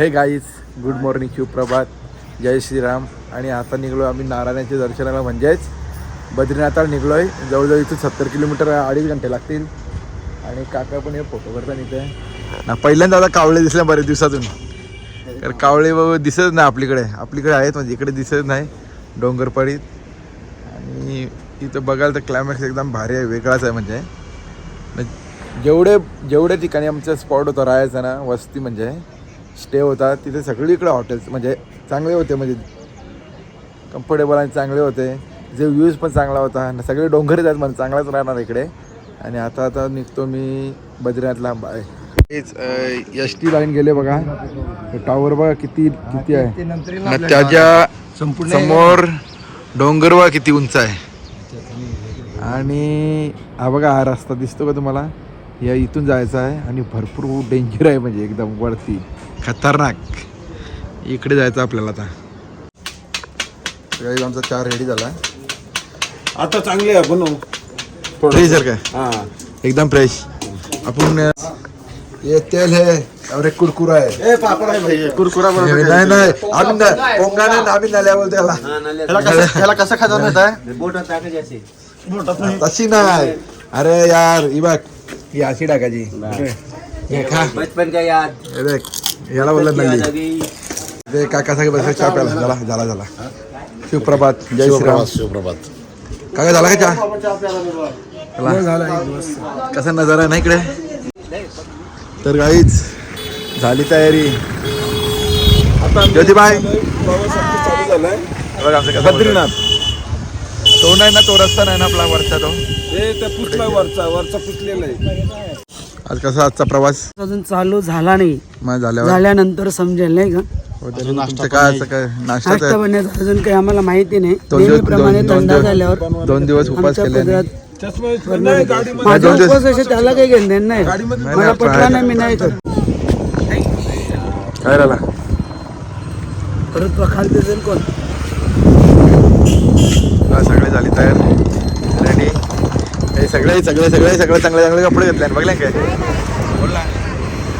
हे guys good morning शिवप्रभात जय श्रीराम. आणि आता निघलो आम्ही नारायणाच्या दर्शनाला म्हणजेच बद्रीनाथाला निघलो आहे जवळजवळ इथून सत्तर किलोमीटर अडीच घंटे लागतील. आणि काका पण हे फोटो करता इथे. ना पहिल्यांदा आता कावळे दिसले बरेच दिवसातून. तर कावळे बाबा दिसत नाही आपलीकडे. आपलीकडे आहेत म्हणजे इकडे दिसत नाही. डोंगरपाडीत आणि इथं बघाल तर क्लायमॅक्स एकदम भारी आहे वेगळाच आहे म्हणजे. जेवढे जेवढ्या ठिकाणी आमचा स्पॉट होता राहायचा ना वस्ती म्हणजे स्टे होता तिथे सगळीकडे हॉटेल्स म्हणजे चांगले होते म्हणजे कम्फर्टेबल आणि चांगले होते. जे व्ह्यूज पण चांगला होता आणि सगळे डोंगरच आहेत म्हणजे चांगलाच राहणार इकडे. आणि आता आता निघतो मी बद्रीनाथला बाय एस टी लाईन गेले बघा. टॉवर बघा किती किती आहे. त्याच्यासमोर डोंगर बघा किती उंच आहे. आणि हा बघा हा रस्ता दिसतो का तुम्हाला? या इथून जायचा आहे आणि भरपूर डेंजर आहे म्हणजे एकदम वरती. खतरनाक. इकडे जायचं आपल्याला आता. काही आमचा चार रेडी झाला. आता चांगले आहे बनव. फ्रेश काय हा. एकदम फ्रेश आपण ये तेल है और एक कुरकुरा है ए पापड आहे भाई. कुरकुरा नाही नाही आम्ही न- पोंगा नाही आम्ही नल्यावर त्याला. ह्याला कसं ह्याला कसं खायचं माहीत आहे? तशी नाही. अरे यार ही बघ. ही अशी टाकायची. हे खा. बचपन का याद? हे देख याला बोलत नाही. ते काका सगळे बस चहा प्याला झाला झाला झाला. शिवप्रभात जय श्रीराम. शिवप्रभात काका झाला का चहा? चला. कसा नजारा आहे ना इकडे? तर गाईच झाली तयारी. ज्योतिबाई. बद्रीनाथ. तो नाही ना तो रस्ता नाही ना आपला वरचा तो? हे त्या पुसला वरचा वरचा पुसलेला आहे. आज कसा आजचा प्रवास? अजून चालू झाला नाही. मग झाल्यावर? झाल्यानंतर समजेल नाही का? हो, तरी तुमचं काय असं काय? नाश्ता नाश्ता बनण्याचं अजून काही आम्हाला माहिती नाही. दोन दिवस- नेहमीप्रमाणे दोन- दोन थंडा दिवस- झाल्यावर दोन दिवस उपास आमच्या केले पदरात चष्मा नाही गाडीमध्ये. माझा दोन दिवस- उपवास असे त्याला काही घेणं देणं नाही. गाडीमध्ये मला पटला नाही मी नाही काय राहिला? परत कोण? झाली तयार. रेडी हे सगळे सगळे सगळे सगळे चांगले चांगले कपडे घेतले बघले काय बोल ना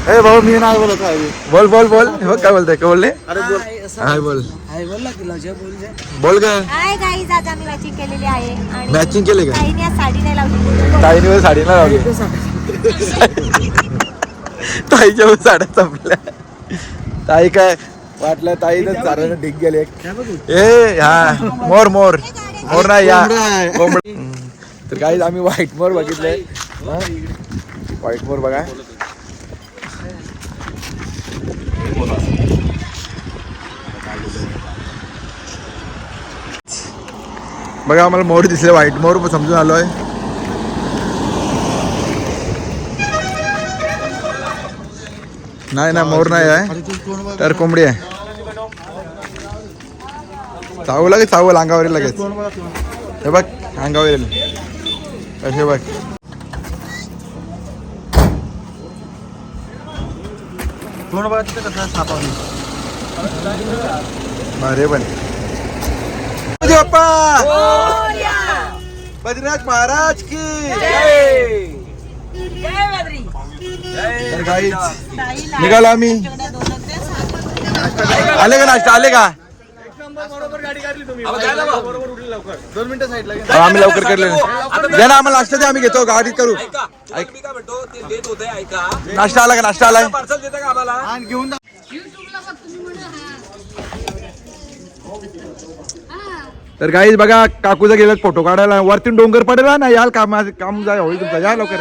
ए भाऊ मी नाही बोलत आहे. बोल बोल बोल. हे बघ काय बोलताय? काय बोलले? अरे बोल. हाय बोल. की बोल जा. बोल काय हाय गाईज आज आम्ही मॅचिंग केलेली आहे. आणि मॅचिंग केले का? ताईने आज साडी नाही लावली. ताईने साडी ना लावली. ताईच्या वर साड्या संपल्या. ताई काय? वाटलं ताई तर चाराने ढिग गेले ए हा. मोर मोर. मोर नाही या. कोंबड. तर काही आम्ही व्हाईट मोर बघितले व्हाईट मोर बघा. बघा आम्हाला मोर दिसले. व्हाईट मोर समजून आलोय. नाही ना मोर नाही आहे. तर कोंबडी आहे. चावू लागेल चावल अंगावर लगेच. हे बघ अंगावर येईल. कसे बघ अरे पण. बाप्पा बद्रीनाथ महाराज की! निघालो आम्ही. आले का नाश्ता? आले का? दोन मिनिटं साईडला अहो, आम्ही लवकर करले द्या ना आम्हाला नाश्ता द्या आम्ही घेतो गाडीत करू. ऐक. नाश्ता आला का नाश्ता आलाय घेऊन तर काही बघा काकूचा गेला फोटो काढायला. वरतून डोंगर पडेल ना याल काम काम जाय होईल तुमचं. या लवकर.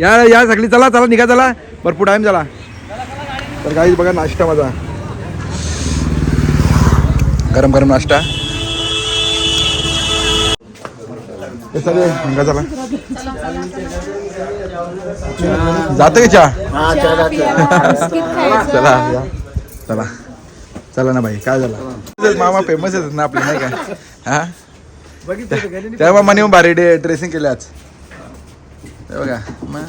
या या सगळी चला चला निघा चला. भरपूर टाइम झाला. तर काही बघा नाश्ता माझा. गरम गरम नाश्ता. हे सगळे चला जातं का चहा? चला या. चला. चला ना भाई काय झालं? मामा फेमस आहेत ना आपले नाही का? हा? त्या मामाने भारी डे ड्रेसिंग केले आज. हे बघा मग.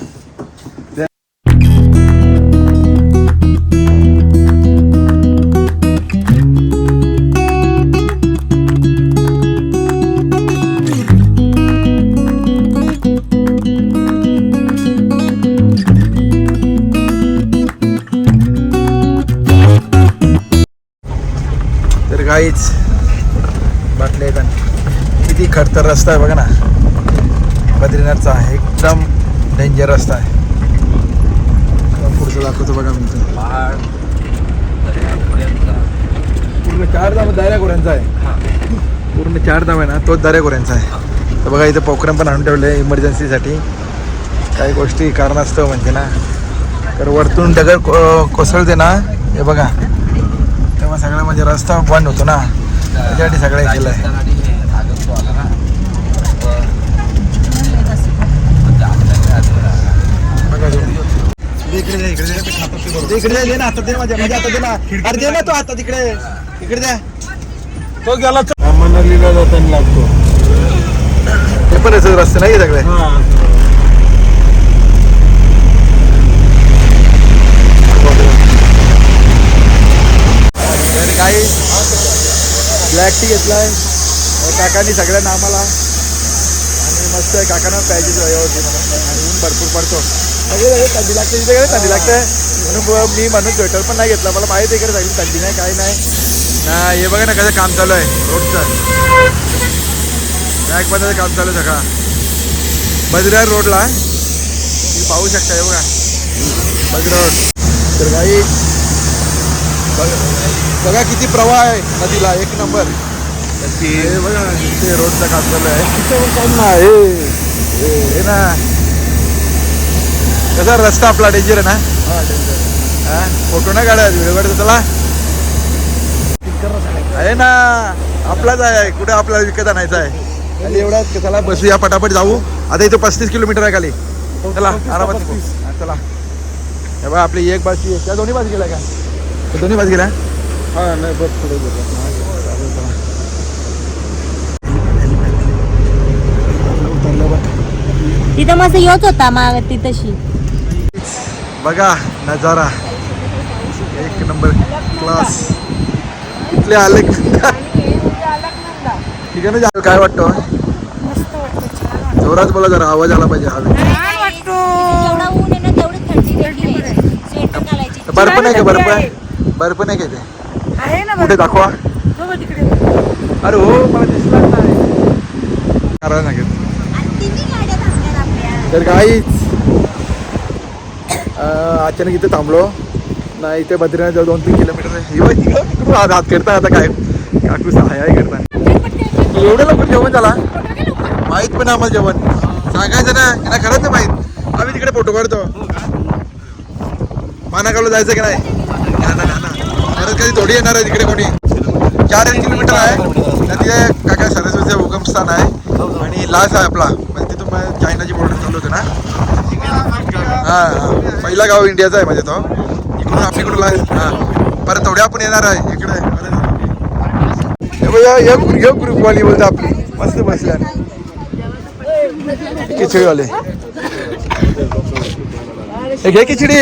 खडतर रस्ता आहे बघा ना. बद्रीनाथचा एकदम डेंजर रस्ता आहे. पुढचं दाखवतो बघा मी. पूर्ण चार धाम दर्या गोऱ्यांचा आहे पूर्ण चार धाम आहे ना तोच दर्या गोऱ्यांचा आहे. तर बघा इथं पोखरम पण आणून ठेवले इमर्जन्सीसाठी काही गोष्टी कारणास्तव म्हणजे ना. तर वरतून दगड को- कोसळते ना हे बघा. तेव्हा सगळं म्हणजे रस्ता बंद होतो ना. त्याच्यासाठी सगळं केलं आहे बघा तुम्ही. इकडे दे, ना आता दे माझ्या माझ्या आता दे ना. अरे दे ना तो आता तिकडे इकडे द्या तो गेला मनालीला जाताना लागतो. हे पण असं रस्ते नाही सगळे? तर काही ब्लॅक टी घेतलाय. काकांनी सगळ्यांना आम्हाला आणि मस्त आहे काकांना पाहिजे व्यवस्थित म्हणून. आणि ऊन भरपूर पडतो. सगळे सगळे थंडी लागते तिथे काय थंडी लागते? म्हणून मी म्हणून स्वेटर पण नाही घेतला. मला माहिती इकडे सगळी थंडी नाही काही नाही. ना हे बघा ना कसं काम चालू आहे. रोडचं. बॅग बंदाचं काम चालू आहे सगळा. बद्रीनाथ रोडला. तुम्ही पाहू शकता हे बघा. बद्री रोड. तर काही बघा किती प्रवाह आहे नदीला. एक नंबर. हे बघा ते रोडचं काम चालू आहे. हे हे ना कसा रस्ता आपला डेंजर आहे ना? हा फोटो नाही काढायचा व्हिडिओ काढतो त्याला. आहे ना आपलाच आहे कुठे आपल्याला विकत आणायचा आहे? एवढा चला बसूया पटापट जाऊ. आता इथे पस्तीस किलोमीटर आहे खाली. चला आरामात हा, चला. हे बघा आपली एक बाजू त्या दोन्ही बाजू गेल्या का? दोन्ही बाजू गेल्या? हा नाही बस पुढे गेला. तिथं मस्त येत होता माग ती तशी. बघा नजारा. एक नंबर क्लास इथले आले ठीक आहे ना काय वाटतं? जोरात बोला जरा आवाज आला पाहिजे आहे आहे. घालायची. बर्फ नाही का बर्फ? बर्फ नाही का ते कुठे दाखवा. अरे हो मला दिसला नाही. कारण नाही आणि तिन्ही गाड्या थांबल्यात आपल्या. तर काहीच अचानक इथे थांबलो. ना इथे बद्रीनाथ जवळ दोन तीन किलोमीटर आहे. इकडून हात हात करता आता काय? काकू सहाय करता एवढं लवकर जेवण झाला? माहीत पण आम्हाला जेवण. सांगायचं ना यांना खरंच नाही माहीत. आम्ही तिकडे फोटो काढतो. मानाकावला जायचं की नाही? ना, परत कधी थोडी येणार आहे तिकडे कोणी? चार एक किलोमीटर आहे. तिथे काका सरस्वतीचं उगमस्थान आहे. आणि लास आहे आपला. मग चायनाची बॉर्डर चालू होते ना? हा हा. पहिला गाव इंडियाचा आहे म्हणजे तो. इकडून आपल्याकडून हा. परत थोडे आपण येणार आहे. इकडे. हे ग्रुपवाली बोलते आपली. मस्त बसल्या खिचडीवाले हे घे खिचडी.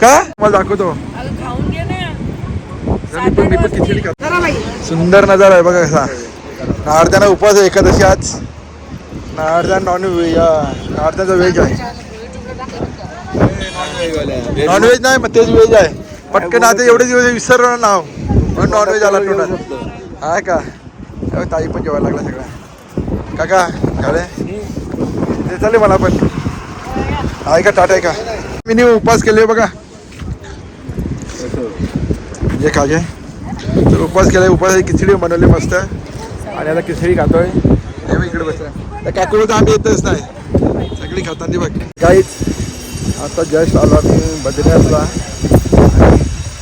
का? मला दाखवतो. सुंदर नजारा आहे बघा कसा नारद्याना उपवास आहे एकादशी आज. नारद्या नॉन नारद्याचा व्हेज आहे. नॉन व्हेज नाही मग तेच व्हेज आहे. पटकन आता एवढे दिवस विसरलं नाव म्हणून नॉन व्हेज आला तोंडात हा का? ताई पण जेवायला लागला सगळा काका झाले? ते चालेल मला पण. आहे का टाटा आहे का? मी उपवास केले बघा. जे खाजे तर उपवास केलाय उपवास खिचडी बनवली मस्त. आणि आता खिचडी खातोय. हे इकडे बसला. त्या काकूला तर आम्ही येतच नाही. सगळी खाताना बघ. काहीच आता जस्ट आलो आम्ही बद्रीनाथला.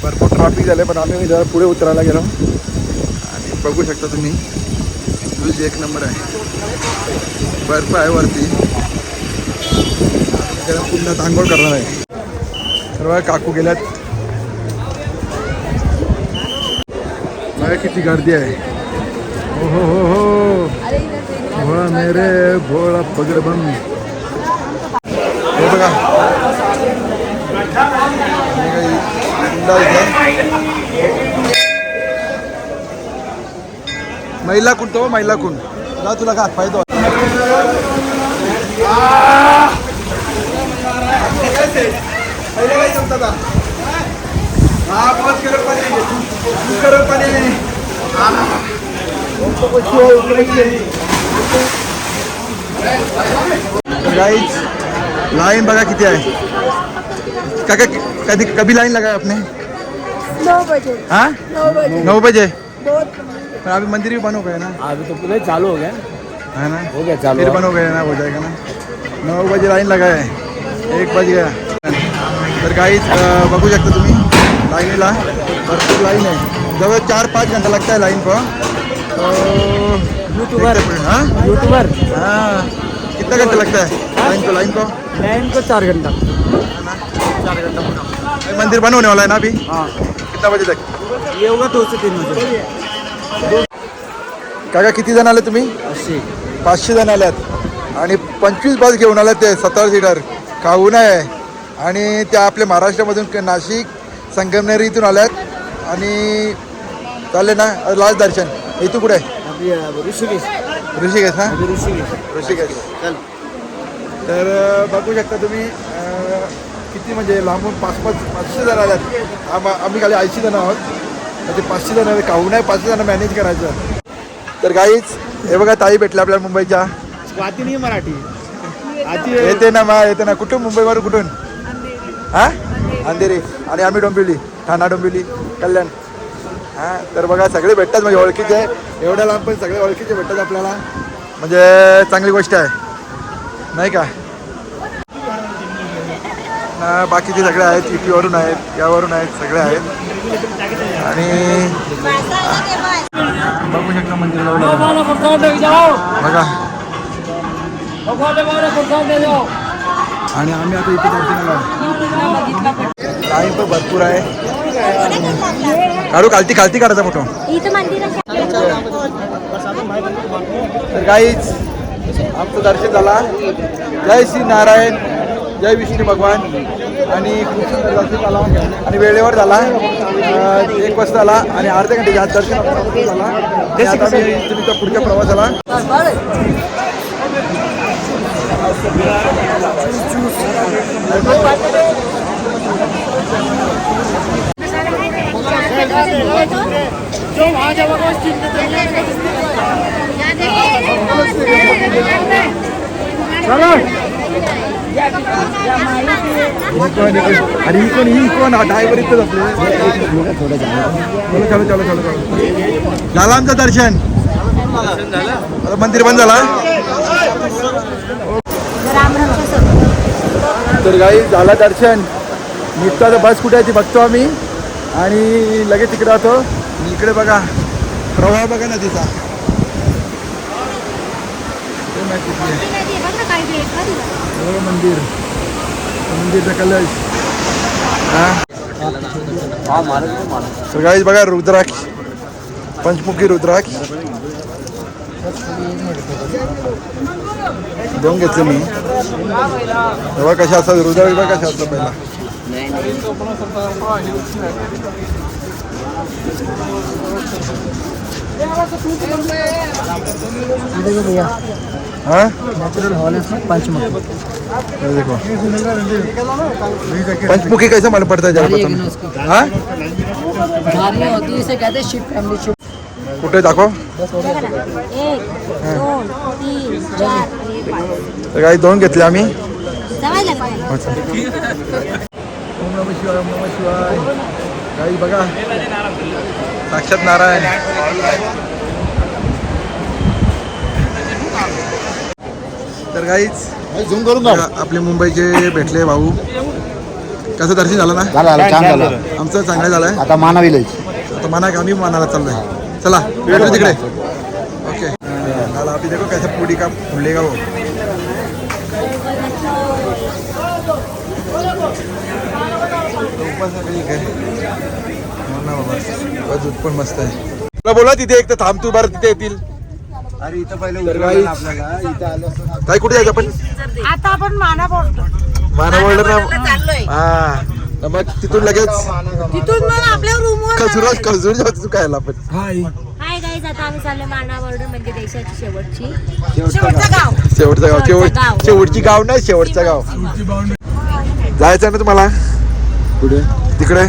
भरपूर ट्रॅफिक झाले पण आम्ही जरा पुढे उतरायला गेलो. आणि बघू शकता तुम्ही व्ह्यूज एक नंबर आहे. बर्फ आहे वरती. त्याला पुन्हा तांगोळ करणार आहे. सर्व काकू गेल्यात. बघा किती गर्दी आहे. हो हो हो हो. भोळा मेरे भोळा पगडबम हे बघा। महिला कुण तो महिला कुण जा तुला का फायदा पहिले काय सांगता हा पाच गाइस लाइन बघा किती आहे काका कधी कभी लाइन लगाया आपने? नौ बजे। हाँ? नौ बजे। नौ बजे? बहुत पर अभी मंदिर भी बंद हो गया ना? अभी तो पूरे चालू हो गया। है ना? हो गया चालू। फिर बंद हो गया ना हो जाएगा ना। नऊ बजे लाईन लगाय एक बज गया। तर काहीच बघू शकता तुम्ही। लाईनीला भरपूर लाईन आहे जवळ चार पाच घंटा लगता है लाइन को। तो यूट्यूबर हाँ यूट्यूबर हाँ. कितना घंटा लगता है? लाइन को लाइन को? लाइन को चार घंटा. ये मंदिर बंद होने वाला है ना अभी? हाँ। कितना बजे तक? ये होगा दो से तीन बजे. काका किती जण आले तुम्ही? पाचशे जण आल्यात. आणि पंचवीस बस घेऊन आल्यात ते सत्तर सीटर. काहून आहे. आणि त्या आपल्या महाराष्ट्रामधून नाशिक संगमनेर इथून आल्यात. आणि चालले ना लास्ट दर्शन. इथून कुठे आहे? ऋषिकेश. ऋषिकेश अभी ऋषिकेश. ऋषिकेश. चल. तर बघू शकता तुम्ही किती म्हणजे लांबून पाच पाच पाचशे जण आल्यात. आम आम्ही खाली ऐंशी जण आहोत. ते पाचशे जण. काहून आहे पाचशे जण मॅनेज करायचं. तर काहीच हे बघा ताई भेटल्या आपल्याला मुंबईच्या. नहीं मराठी. आती येते ना मा येते ना. कुठून? मुंबईवरून कुठून? हा? अंधेरी. आणि आम्ही डोंबिवली ठाणा डोंबिवली कल्याण. हा तर बघा सगळे भेटतात म्हणजे ओळखीचे. एवढ्या लांब पण सगळे ओळखीचे भेटतात आपल्याला. म्हणजे चांगली गोष्ट आहे. नाही का? ना बाकीचे सगळे आहेत युपी आहेत यावरून आहेत सगळे आहेत. आणि बघू शकता मंदिर बघा. आणि आम्ही आता इथे दर्शनाला लाईन पण भरपूर आहे. काढू खालती खालती काढायचा फोटो तर काहीच आमचं दर्शन झाला. जय श्री नारायण जय विष्णू भगवान. आणि खूप सुंदर दर्शन झाला. आणि वेळेवर झाला. एक वाजता झाला. आणि अर्ध्या घंटे आत दर्शन झाला. आता मी पुढच्या प्रवासाला. आणि ही कोण ही कोण ड्रायव्हर इथंच आपले चलो चलो चलो चलो चलो झालं आमचं दर्शन. आता मंदिर बंद झाला. तर गाई झालं दर्शन. निघतो तर बस कुठे आहे ती बघतो आम्ही. आणि लगेच तिकडे राहतो इकडे बघा. प्रवाह बघा नदीचा. मंदिर. मंदिरचा कलश. हा? गाईज बघा रुद्राक्ष. पंचमुखी रुद्राक्ष. दोन घेतले मी. तेव्हा कशा असतात रुद्राक्ष बघा कशा असतात पहिला. हाँ नेचुरल हॉल है इसमें पंचमुखी ये देखो पंचमुखी कैसे मालूम पड़ता है जरा गाड़ी है बता ना उसकी। हाँ धारियाँ होती है इसे कहते हैं शिप फैमिली शिप कुठे दाखव एक दोन तीन चार आणि पाच तर काही दोन घेतले आम्ही जमायला पाहिजे अच्छा. ओम नम शिवाय ओम नम शिवाय। काही बघा। साक्षात नारायण। तर काहीच झूम करून आपले मुंबईचे भेटले भाऊ. कसं दर्शन झालं ना? झालं छान झालं. आमचं चांगलं झालंय. आता माना विलेज. आता मना आम्ही मनाला चाललोय. चला भेटू तिकडे. ओके. चला अभी देखो कैसे पूरी का फुलेगा वो? है ना बाबा. दूध पण मस्त आहे. तुला बोला तिथे एक तर थांब तू बरं तिथे येतील. अरे इथं पहिले तर. काय कुठे जायचं आपण? आता आपण माना पडतो मानव चाललोय ना? हा. तर मग तिथून लगेच तिथून मग आपल्या रूमवर खजुरा खजूर जाऊ तू खायला आपण? हाय. गाईज आता आम्ही चाललो माना बॉर्डर म्हणजे देशाची शेवटची. शेवटचं गाव शेवटचं गाव. शेवट गाव. शेवटची गाव. नाही शेवटचं गाव. जायचं ना तुम्हाला? कुठे तिकडे?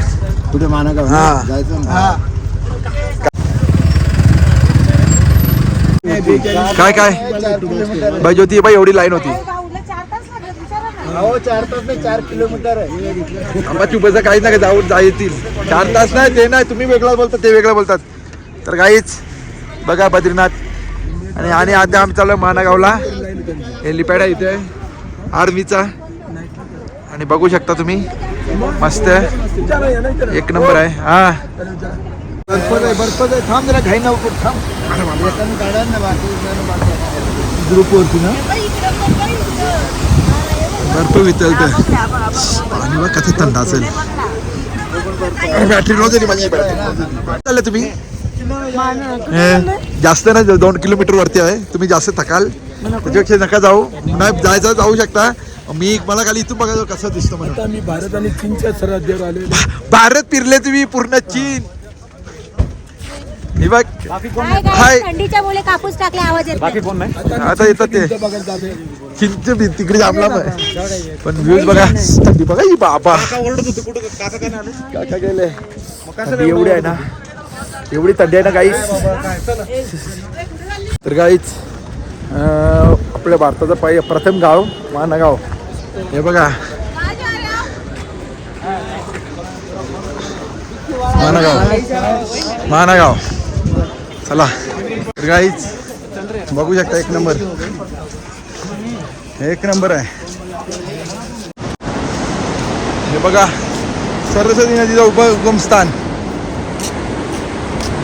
कुठे माना का हा. जायचं ना? काय काय? बाई ज्योती बाई एवढी लाईन होती. गावला चार तास लागले विचारा ना. हो चार तास नाही चार किलोमीटर आहे. आंबा चुपायचं काहीच नाही जाऊन जा येतील चार तास नाही ते नाही तुम्ही वेगळं बोलतात ते वेगळं बोलतात. तर काहीच बघा बद्रीनाथ. आणि आणि आता आम्ही चाललो महानागावला हेलिपॅड आहे इथे आर्मीचा आणि बघू शकता तुम्ही. मस्त आहे. एक नंबर आहे. हा. आहे आहे. थांब जरा घाई नको थांब. एकाने ना? बर्फ वितळत आणि बघ कसं थंड असेल. बॅटरी नव्हती माझी चालले तुम्ही? जास्त नाही दोन किलोमीटर वरती आहे. तुम्ही जास्त थकाल. त्याच्यापेक्षा नका जाऊ. नाही जायचं जाऊ शकता. मी मला खाली इथून बघा कसं दिसतं मला आता मी भारत आणि चीनच्या सरहद्दीवर आलेलो भारत फिरले तुम्ही पूर्ण चीन. हे बघ. काय हाय. काय थंडीच्या मुळे कापूस टाकले आवाज येत नाही. आता येतात ते. बघायला भिंत तिकडे जामला पण व्ह्यूज बघा. थंडी बघा ही बाबा. काका गेले. थंडी एवढी आहे ना? एवढी थंडी आहे ना गाईच तर गाईच आपल्या भारताचं पाय प्रथम गाव मानागाव. हे बघा. मानागाव. मानागाव. चला. गाईच बघू शकता एक नंबर. एक नंबर आहे. हे बघा. सरस्वती नदीचं उप उगमस्थान.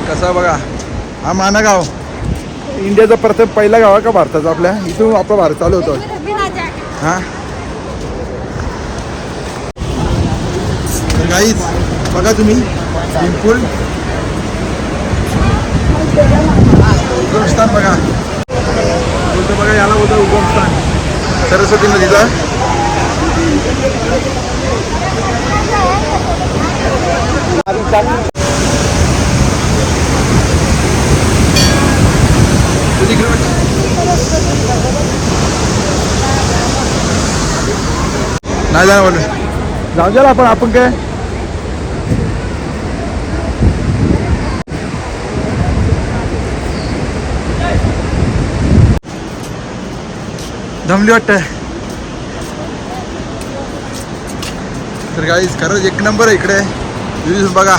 कसा बघा. हा मानागाव. इंडियाचा प्रथम पहिला गाव आहे का भारताचा आपल्या? इथून आपला भारत चालू होतो हा? तर बघा तुम्ही. बिलकुल उगमस्थान बघा. बोलतो बघा याला होतं उगमस्थान सरस्वती नदीचा. नाही जाणार जाऊ द्याला आपण आपण काय? दमली वाटतं तर गाईज खरंच एक नंबर आहे इकडे. व्ह्यूज बघा.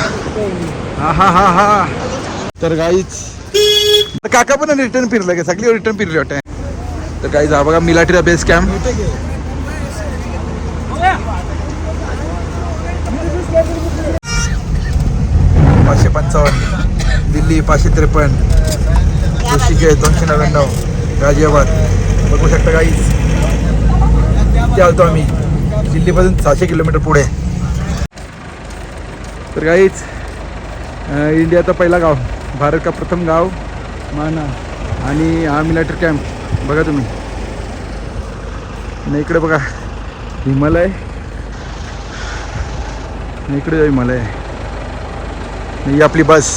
हा हा हा हा. तर गाईच काका पण रिटर्न फिरलं का सगळी रिटर्न फिरली वाटतं तर गाईज हा बघा मिलाटीचा बेस कॅम्प पाचशे पंचावन्न दिल्ली पाचशे त्रेपन्न ऋषिकेश दोनशे नव्याण्णव गाझियाबाद बघू शकता काहीच इथे आलतो आम्ही. दिल्लीपासून सहाशे किलोमीटर पुढे. तर काहीच इंडियाचा पहिला गाव भारत का प्रथम गाव माना आणि हा मिलिटरी कॅम्प बघा तुम्ही. आणि इकडे बघा हिमालय. इकडे हिमालय. ही आपली बस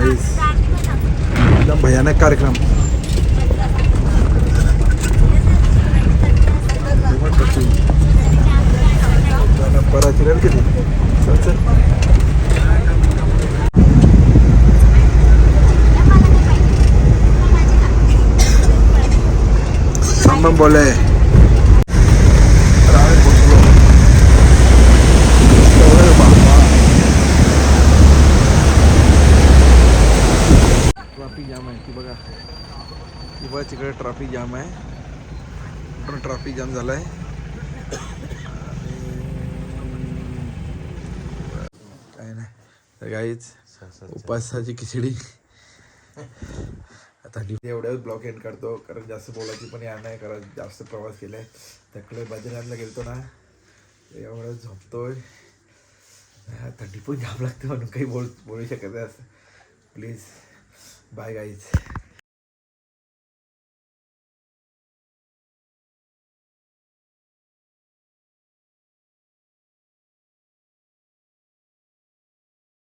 Guys, एकदम भयानक कार्यक्रम. परत रेल किती? चल चल संभम बोले ट्रॅफिक जाम आहे की बघा की बघा तिकडे ट्रॅफिक जाम आहे. पण ट्रॅफिक जाम झाला आहे काय नाही. तर काहीच उपासाची खिचडी. आता एवढ्याच ब्लॉक एंड करतो कारण जास्त बोलायची पण या नाही कारण जास्त प्रवास केलाय. त्याकडे बाजारातला गेलतो ना एवढं झोपतोय. थंडी पण जाम लागते म्हणून काही बोल बोलू शकत नाही असं. Please bye guys